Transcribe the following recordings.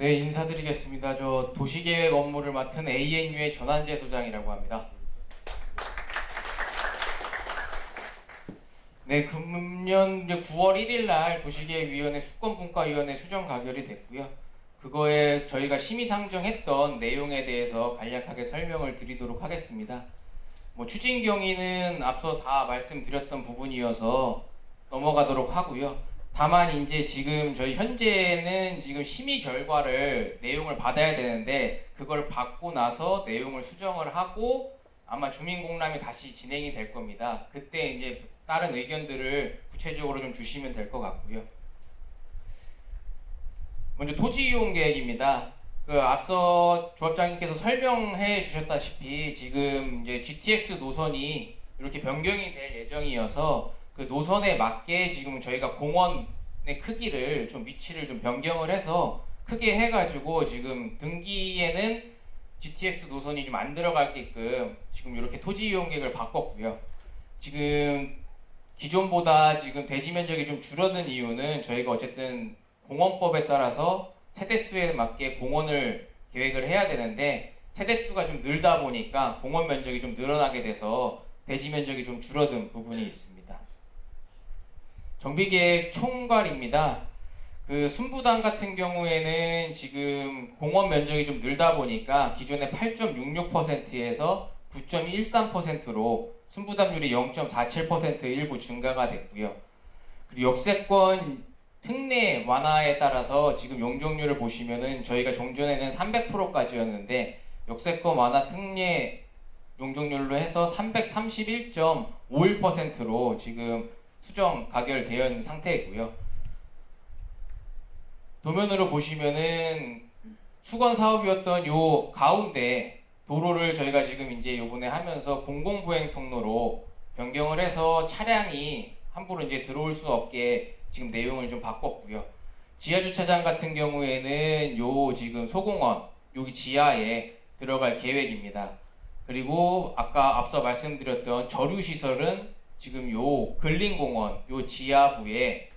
네, 인사드리겠습니다. 저 도시계획 업무를 맡은 ANU의 전한재 소장이라고 합니다. 네, 금년 이제 9월 1일 날 도시계획위원회 수권분과위원회 수정 가결이 됐고요. 그거에 저희가 심의 상정했던 내용에 대해서 간략하게 설명을 드리도록 하겠습니다. 뭐 추진 경위는 앞서 다 말씀드렸던 부분이어서 넘어가도록 하고요. 다만 이제 지금 저희 현재는 지금 심의 결과를 내용을 받아야 되는데 그걸 받고 나서 내용을 수정을 하고 아마 주민 공람이 다시 진행이 될 겁니다. 그때 이제 다른 의견들을 구체적으로 좀 주시면 될 것 같고요. 먼저 토지 이용 계획입니다. 그 앞서 조합장님께서 설명해 주셨다시피 지금 이제 GTX 노선이 이렇게 변경이 될 예정이어서 그 노선에 맞게 지금 저희가 공원의 크기를 좀 위치를 좀 변경을 해서 크게 해가지고 지금 등기에는 GTX 노선이 좀 안 들어가게끔 지금 이렇게 토지 이용 계획을 바꿨고요. 지금 기존보다 지금 대지 면적이 좀 줄어든 이유는 저희가 어쨌든 공원법에 따라서 세대수에 맞게 공원을 계획을 해야 되는데 세대수가 좀 늘다 보니까 공원 면적이 좀 늘어나게 돼서 대지 면적이 좀 줄어든 부분이 있습니다. 정비계획 총괄입니다. 그 순부당 같은 경우에는 지금 공원 면적이 좀 늘다 보니까 기존의 8.66%에서 9.13%로 순부담률이 0.47% 일부 증가가 됐고요. 그리고 역세권 특례 완화에 따라서 지금 용적률을 보시면은 저희가 종전에는 300%까지였는데 역세권 완화 특례 용적률로 해서 331.51%로 지금 수정 가결되어 상태이고요. 도면으로 보시면은 수건 사업이었던 요 가운데 도로를 저희가 지금 이제 요번에 하면서 공공보행 통로로 변경을 해서 차량이 함부로 이제 들어올 수 없게 지금 내용을 좀 바꿨고요. 지하 주차장 같은 경우에는 요 지금 소공원 여기 지하에 들어갈 계획입니다. 그리고 아까 앞서 말씀드렸던 저류 시설은 지금 요 근린공원 요 지하부에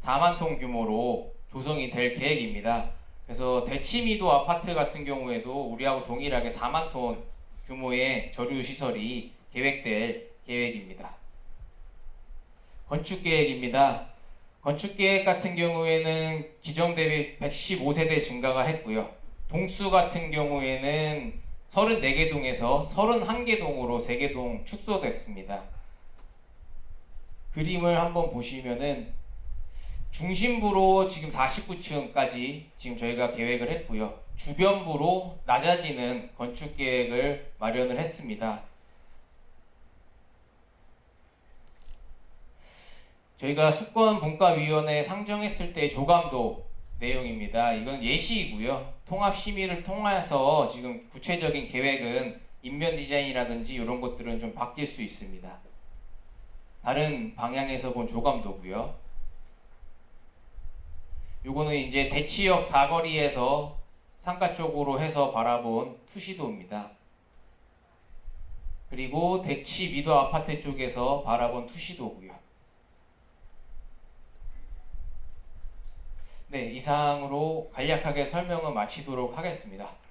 4만 톤 규모로 조성이 될 계획입니다. 그래서 대치미도 아파트 같은 경우에도 우리하고 동일하게 4만 톤 규모의 저류 시설이 계획될 계획입니다. 건축 계획입니다. 건축 계획 같은 경우에는 기존 대비 115세대 증가가 했고요. 동수 같은 경우에는 34개 동에서 31개 동으로 3개 동 축소됐습니다. 그림을 한번 보시면은 중심부로 지금 49층까지 지금 저희가 계획을 했고요. 주변부로 낮아지는 건축 계획을 마련을 했습니다. 저희가 수권분과위원회 상정했을 때 조감도 내용입니다. 이건 예시이고요. 통합 심의를 통해서 지금 구체적인 계획은 인면 디자인이라든지 이런 것들은 좀 바뀔 수 있습니다. 다른 방향에서 본 조감도고요. 요거는 이제 대치역 사거리에서 상가 쪽으로 해서 바라본 투시도입니다. 그리고 대치 미도 아파트 쪽에서 바라본 투시도고요. 네, 이상으로 간략하게 설명을 마치도록 하겠습니다.